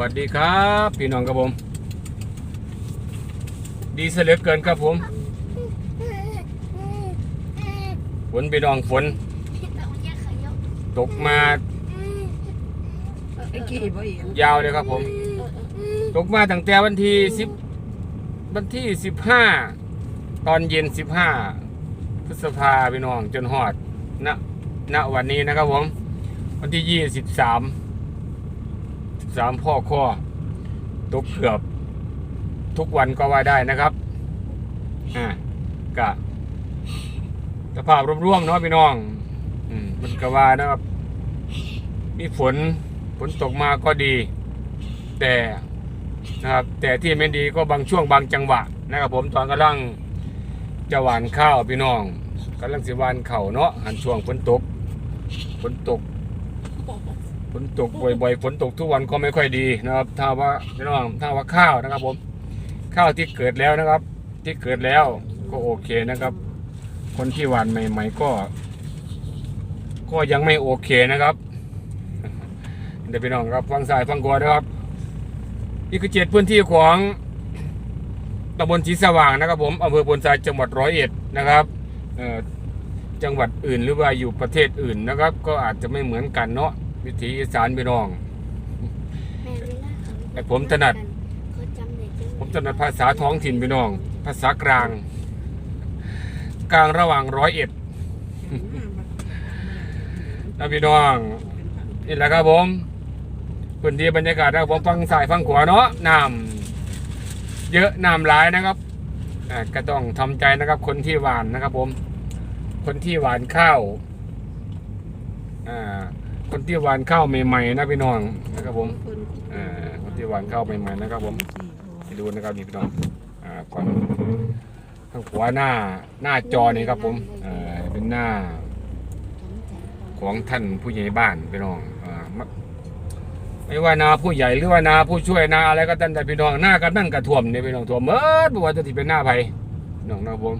วัสดีครับ พี่น้องครับผม ดีเสียเหลือเกินครับผมฝนพี่น้องฝน ตกมา ยาวเลยครับผม ตกมาตั้งแต่วันที่สิบวันที่สิบห้าตอนเย็นสิบห้าพฤษภาพี่น้องจนหอดณณวันนี้นะครับผม วันที่ยี่สิบสาม สามพ่อข้อตกเกือบทุกวันก็ว่าได้นะครับอ่ากะสภาพร่วมๆเนาะพี่น้องอืมมันก็ว่านะครับ มีฝนฝนตกมาก็ดี แต่นะครับแต่ที่ไม่ดีก็บางช่วงบางจังหวะนะครับผมตอนกำลังจะหวานข้าวพี่น้องกำลังสิหวานเข่าเนาะหันช่วงฝนตกฝนตก ฝนตกบ่อยๆฝนตกทุกวันก็ไม่ค่อยดีนะครับ ถ้าว่าพี่น้องถ้าว่าข้าวนะครับ ผมข้าวที่เกิดแล้วนะครับ ที่เกิดแล้วก็โอเคนะครับ คนที่หวานใหม่ ๆ ก็ ก็ยังไม่โอเคนะครับเดี๋ยวพี่น้องครับฟังสายฟังกวนะครับนี่คือเจ็ดพื้นที่ของตำบลชีสว่างนะครับ ผมอำเภอพลทรายจังหวัดร้อยเอ็ดนะครับจังหวัดอื่นหรือว่าอยู่ประเทศอื่นนะครับ ก็อาจจะไม่เหมือนกันเนาะ วิถีอีสานพี่น้องแต่ผมถนัด ผมถนัดภาษาท้องถิ่นพี่น้อง ภาษากลาง กลางระหว่างร้อยเอ็ดนะพี่น้องนี่แหละครับผมพื้นที่บรรยากาศนะครับผมฟังสายฟังขวาเนาะน้ำเยอะน้ำหลายนะครับอ่าก็ต้องทำใจนะครับ คนที่หวานนะครับผม คนที่หวานข้าวอ่า คนที่หวานข้าวใหม่ๆนะพี่น้องนะครับผมอ่าคนที่หวานข้าวใหม่ๆนะครับผมไปดูนะครับนี่พี่น้องอ่าก่อนข้างขวาหน้าหน้าจอนี่ครับผมอ่าเป็นหน้า ของท่านผู้ใหญ่บ้านพี่น้องอ่าไม่ไม่ว่านาผู้ใหญ่หรือว่านาผู้ช่วยนาอะไรก็ตามแต่พี่น้องหน้ากันนั่งกระท่วมเนี่ยพี่น้องท่วมเมื่อบอกว่าจะที่เป็นหน้าไผ่พี่น้องนะครับผม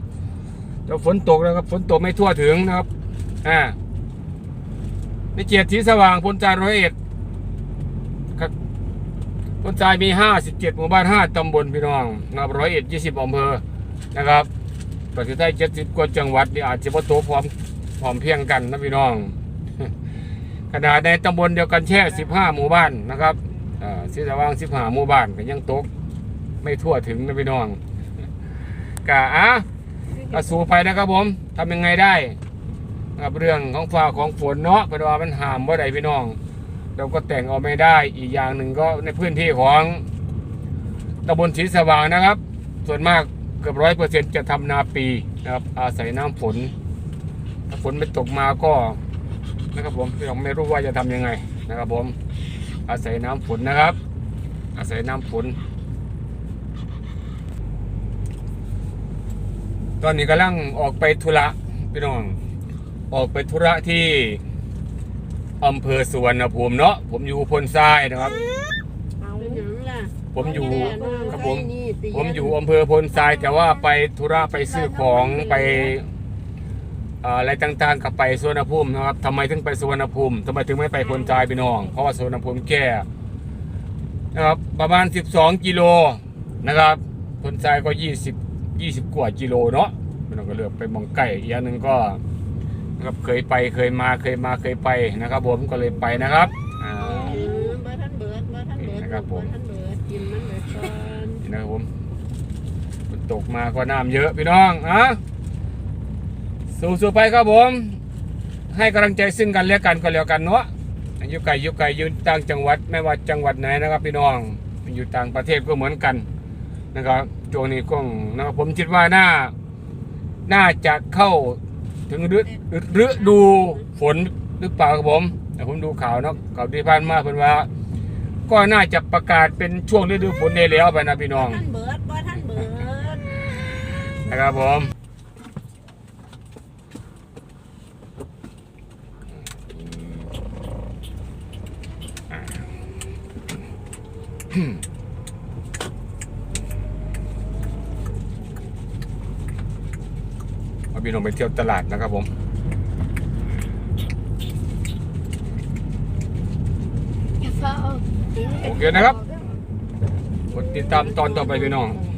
จะฝนตกนะครับฝนตกไม่ทั่วถึงนะครับอ่า ในเจียดสีสว่างพลจารร้อยเอ็ดครับพลจายมีห้าสิบเจ็ดหมู่บ้านห้าตำบลพี่น้องนะครับร้อยเอ็ดยี่สิบอำเภอนะครับประเทศไทยเจ็ดสิบกว่าจังหวัดนี่อาจจะพอโตพร้อมพร้อมเพียงกันนะพี่น้องขนาดในตำบลเดียวกันแค่15หมู่บ้านนะครับอ่าสีสว่าง15หมู่บ้านก็ยังตก ไม่ทั่วถึงนะพี่น้องกะอะก็สู้ไปนะครับผมทำยังไงได้ กับเรื่องของฟ้าของฝนเนาะเพราะว่ามันห้ามว่าใดพี่น้อง เราก็แต่งเอาไม่ได้อีกอย่างหนึ่งก็ในพื้นที่ของตำบลศรีสว่างนะครับ ส่วนมากเกือบร้อยเปอร์เซ็นต์จะทำนาปีนะครับอาศัยน้ำฝนถ้าฝนไม่ตกมาก็นะครับผมเราไม่รู้ว่าจะทำยังไงนะครับผมอาศัยน้ำฝนนะครับ อาศัยน้ำฝนตอนนี้กำลังออกไปธุระพี่น้อง ออกไปธุระที่อำเภอสุวรรณภูมิเนาะผมอยู่พลทรายนะครับ เอาเป็นหยังล่ะผมอยู่ครับผมนี่ตีผมอยู่อำเภอพลทรายแต่ว่าไปธุระไปซื้อของไปเอ่ออะไรต่างๆกับไปสุวรรณภูมินะครับทำไมถึงไปสุวรรณภูมิทำไมถึงไม่ไปพลทรายพี่น้อง เพราะว่าสุวรรณภูมิแค่นะครับประมาณ 12 กิโลนะครับพลทรายก็ 20 20 กว่ากิโลเนาะพี่น้องก็เลือกไปหมองไก่อีกอย่างหนึ่งก็นะ ครับเคยไปเคยมาเคยมาเคยไปนะครับผมก็เลยไปนะครับอ่าเออบ่ทันเบิดบ่ทันเบิดนะครับผมทันเบิดกินมันเบิดก่อนนี่นะครับผมฝนตกมาก็น้ำเยอะพี่น้องอะสู้ๆไปครับผม ให้กำลังใจซึ่งกันและกันก็แล้วกันเนาะอยู่ไกลอยู่ไกลอยู่ต่างจังหวัดไม่ว่าจังหวัดไหนนะครับ พี่น้องอยู่ต่างประเทศก็เหมือนกันนะครับช่วงนี้ก็นะครับผมคิดว่าน่า น่าจะเข้า ถึงฤฤดูฝนหรือเปล่าครับผมแต่ผมดูข่าวเนาะข่าวที่ผ่านมาเพิ่นว่า ก็น่าจะประกาศเป็นช่วงฤดูฝนได้แล้วไปนะพี่น้องท่านเบิดบ่ทันเบิดนะครับผม พี่น้องไปเที่ยวตลาดนะครับผมอย่าเฝ้าโอเคนะครับกดติดตามตอนต่อไปพี่น้องเ